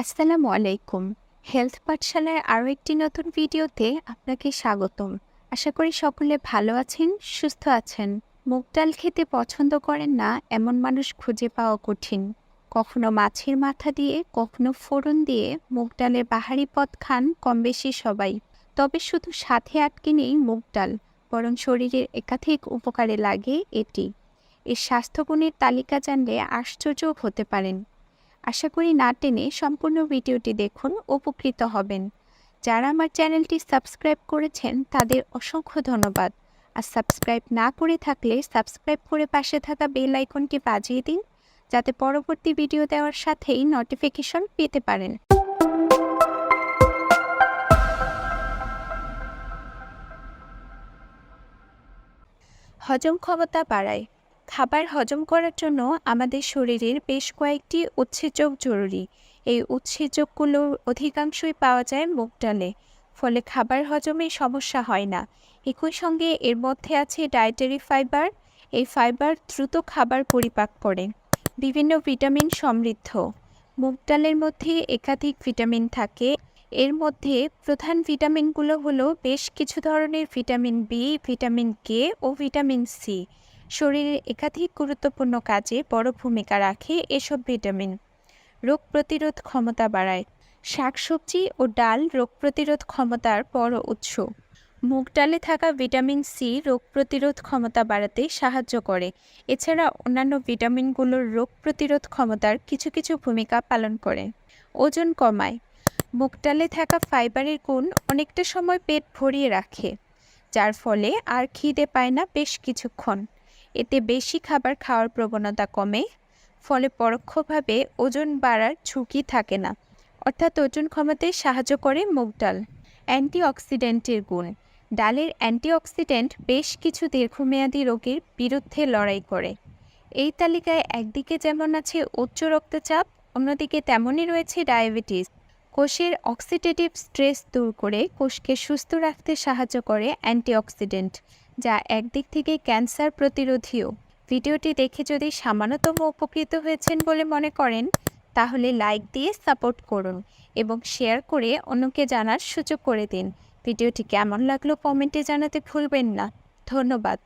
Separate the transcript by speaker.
Speaker 1: আসসালামু আলাইকুম। হেলথ পাঠশালার আরও একটি নতুন ভিডিওতে আপনাকে স্বাগতম। আশা করি সকলে ভালো আছেন, সুস্থ আছেন। মুগ ডাল খেতে পছন্দ করেন না এমন মানুষ খুঁজে পাওয়া কঠিন। কখনো মাছের মাথা দিয়ে, কখনো ফোড়ন দিয়ে মুগ ডালের বাহারি পদ খান কম বেশি সবাই। তবে শুধু সাথে আটকে নেই মুগ ডাল, বরং শরীরের একাধিক উপকারে লাগে এটি। এর স্বাস্থ্যগুণের তালিকা জানলে আশ্চর্য হতে পারেন। আশা করি না টেনে সম্পূর্ণ ভিডিওটি দেখুন, উপকৃত হবেন। যারা আমার চ্যানেলটি সাবস্ক্রাইব করেছেন, তাদের অসংখ্য ধন্যবাদ। আর সাবস্ক্রাইব না করে থাকলে সাবস্ক্রাইব করে পাশে থাকা বেল আইকনটি বাজিয়ে দিন, যাতে পরবর্তী ভিডিও দেওয়ার সাথেই নোটিফিকেশন পেতে পারেন। হজম ক্ষমতা বাড়ায়। খাবার হজম করার জন্য আমাদের শরীরের বেশ কয়েকটি উৎসেচক জরুরি। এই উৎসেচকগুলোর অধিকাংশই পাওয়া যায় মুগ ডালে, ফলে খাবার হজমে সমস্যা হয় না। একই সঙ্গে এর মধ্যে আছে ডায়েটারি ফাইবার এই ফাইবার দ্রুত খাবার পরিপাক করে। বিভিন্ন ভিটামিন সমৃদ্ধ। মুগ ডালের মধ্যে একাধিক ভিটামিন থাকে। এর মধ্যে প্রধান ভিটামিনগুলো হলো বেশ কিছু ধরনের ভিটামিন বি ভিটামিন কে ও ভিটামিন সি শরীরের একাধিক গুরুত্বপূর্ণ কাজে বড় ভূমিকা রাখে এসব ভিটামিন। রোগ প্রতিরোধ ক্ষমতা বাড়ায়। শাকসবজি ও ডাল রোগ প্রতিরোধ ক্ষমতার বড় উৎস। মুগ ডালে থাকা ভিটামিন সি রোগ প্রতিরোধ ক্ষমতা বাড়াতে সাহায্য করে। এছাড়া অন্যান্য ভিটামিনগুলোর রোগ প্রতিরোধ ক্ষমতার কিছু কিছু ভূমিকা পালন করে। ওজন কমায়। মুগ ডালে থাকা ফাইবারের গুণ অনেকটা সময় পেট ভরিয়ে রাখে, যার ফলে আর খিদে পায় না বেশ কিছুক্ষণ। এতে বেশি খাবার খাওয়ার প্রবণতা কমে, ফলে পরোক্ষভাবে ওজন বাড়ার ঝুঁকি থাকে না। অর্থাৎ ওজন কমাতে সাহায্য করে মুগ ডাল। অ্যান্টিঅক্সিডেন্টের গুণ। ডালের অ্যান্টিঅক্সিডেন্ট বেশ কিছু দীর্ঘমেয়াদী রোগের বিরুদ্ধে লড়াই করে। এই তালিকায় একদিকে যেমন আছে উচ্চ রক্তচাপ, অন্যদিকে তেমনই রয়েছে ডায়াবেটিস। কোষের অক্সিডেটিভ স্ট্রেস দূর করে কোষকে সুস্থ রাখতে সাহায্য করে অ্যান্টিঅক্সিডেন্ট। যা একদিক থেকে ক্যান্সার প্রতিরোধীও। ভিডিওটি দেখে যদি সামান্যতম উপকৃত হয়েছেন বলে মনে করেন, তাহলে লাইক দিয়ে সাপোর্ট করুন এবং শেয়ার করে অন্যকে জানার সুযোগ করে দিন। ভিডিওটি কেমন লাগল কমেন্টে জানাতে ভুলবেন না। ধন্যবাদ।